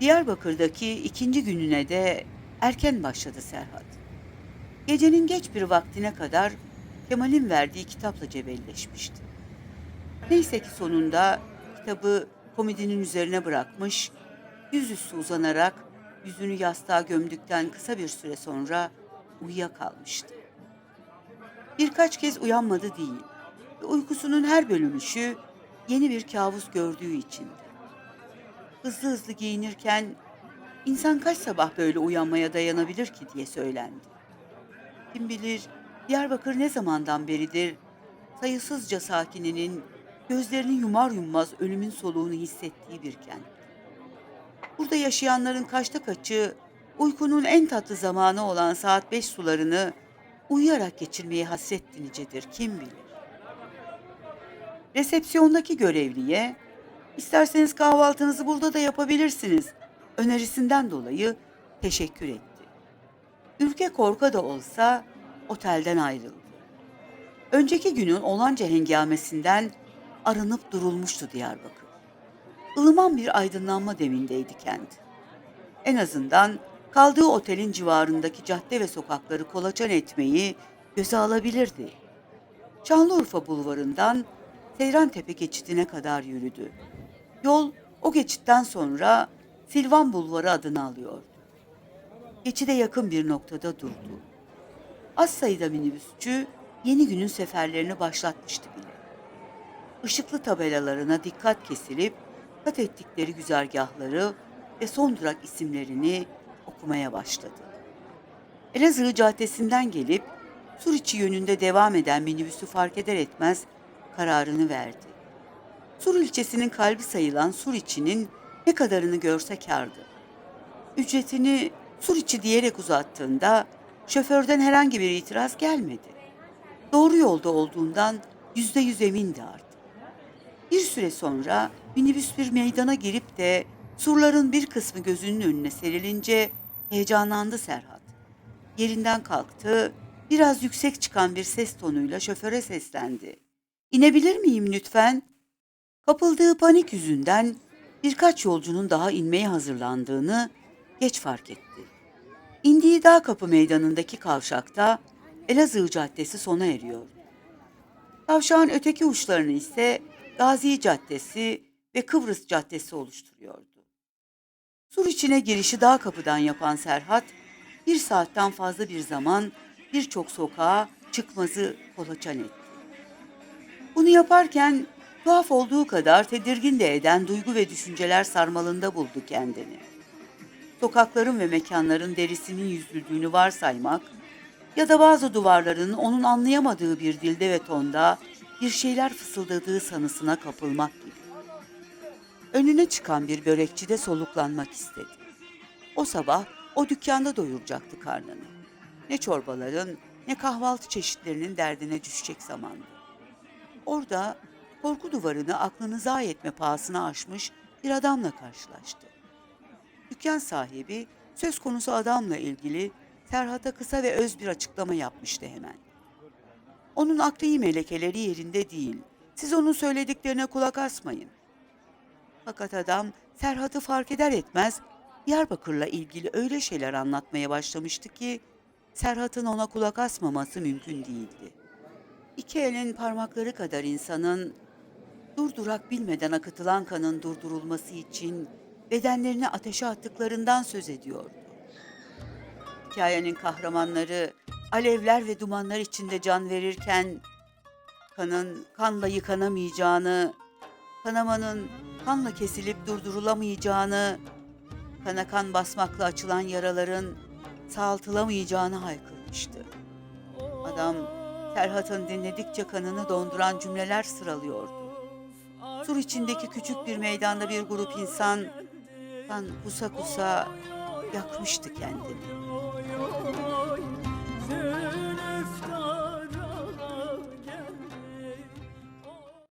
Diyarbakır'daki ikinci gününe de erken başladı Serhat. Gecenin geç bir vaktine kadar Kemal'in verdiği kitapla cebelleşmişti. Neyse ki sonunda kitabı komodinin üzerine bırakmış, yüzüstü uzanarak yüzünü yastığa gömdükten kısa bir süre sonra uyuyakalmıştı. Birkaç kez uyanmadı değil ve uykusunun her bölünüşü yeni bir kabus gördüğü içindi. Hızlı hızlı giyinirken insan kaç sabah böyle uyanmaya dayanabilir ki diye söylendi. Kim bilir Diyarbakır ne zamandan beridir sayısızca sakininin gözlerini yumar yummaz ölümün soluğunu hissettiği bir kent. Burada yaşayanların kaçta kaçı uykunun en tatlı zamanı olan saat beş sularını uyuyarak geçirmeye hasret kim bilir. Resepsiyondaki görevliye isterseniz kahvaltınızı burada da yapabilirsiniz önerisinden dolayı teşekkür etti. Ülke korka da olsa otelden ayrıldı. Önceki günün olanca hengamesinden arınıp durulmuştu Diyarbakır. ılıman bir aydınlanma demindeydi kent. En azından kaldığı otelin civarındaki cadde ve sokakları kolaçan etmeyi göze alabilirdi. Şanlıurfa bulvarından Seyrantepe geçidine kadar yürüdü. Yol o geçitten sonra Silvan Bulvarı adını alıyordu. Geçide yakın bir noktada durdu. Az sayıda minibüsçü yeni günün seferlerini başlatmıştı bile. Işıklı tabelalarına dikkat kesilip kat ettikleri güzergahları ve son durak isimlerini okumaya başladı. Elazığ Caddesi'nden gelip Suriçi yönünde devam eden minibüsü fark eder etmez kararını verdi. Sur ilçesinin kalbi sayılan Suriçi'nin ne kadarını görse kârdı. Ücretini Suriçi diyerek uzattığında şoförden herhangi bir itiraz gelmedi. Doğru yolda olduğundan yüzde yüz emindi artık. Bir süre sonra minibüs bir meydana girip de surların bir kısmı gözünün önüne serilince heyecanlandı Serhat. Yerinden kalktı, biraz yüksek çıkan bir ses tonuyla şoföre seslendi. İnebilir miyim lütfen? Kapıldığı panik yüzünden birkaç yolcunun daha inmeye hazırlandığını geç fark etti. İndiği dağ kapı meydanındaki kavşakta Elazığ Caddesi sona eriyor. Kavşağın öteki uçlarını ise Gazi Caddesi ve Kıbrıs Caddesi oluşturuyordu. Sur içine girişi dağ kapıdan yapan Serhat, bir saatten fazla bir zaman birçok sokağa çıkmazı kolaçan etti. Bunu yaparken tuhaf olduğu kadar tedirgin de eden duygu ve düşünceler sarmalında buldu kendini. Sokakların ve mekanların derisinin yüzüldüğünü varsaymak ya da bazı duvarların onun anlayamadığı bir dilde ve tonda bir şeyler fısıldadığı sanısına kapılmak gibi. Önüne çıkan bir börekçide soluklanmak istedi. O sabah o dükkanda doyuracaktı karnını. Ne çorbaların ne kahvaltı çeşitlerinin derdine düşecek zamandı. Orada korku duvarını aklını zayi etme pahasına aşmış bir adamla karşılaştı. Dükkan sahibi söz konusu adamla ilgili Serhat'a kısa ve öz bir açıklama yapmıştı hemen. Onun akli melekeleri yerinde değil. Siz onun söylediklerine kulak asmayın. Fakat adam Serhat'ı fark eder etmez Diyarbakır'la ilgili öyle şeyler anlatmaya başlamıştı ki Serhat'ın ona kulak asmaması mümkün değildi. İki elin parmakları kadar insanın durdurak bilmeden akıtılan kanın durdurulması için bedenlerini ateşe attıklarından söz ediyordu. Hikayenin kahramanları alevler ve dumanlar içinde can verirken kanın kanla yıkanamayacağını, kanamanın kanla kesilip durdurulamayacağını, kana kan basmakla açılan yaraların sağaltılamayacağını haykırmıştı. Adam Serhat'ın dinledikçe kanını donduran cümleler sıralıyordu. Sur içindeki küçük bir meydanda bir grup insan kan kusa kusa yakmıştı kendini.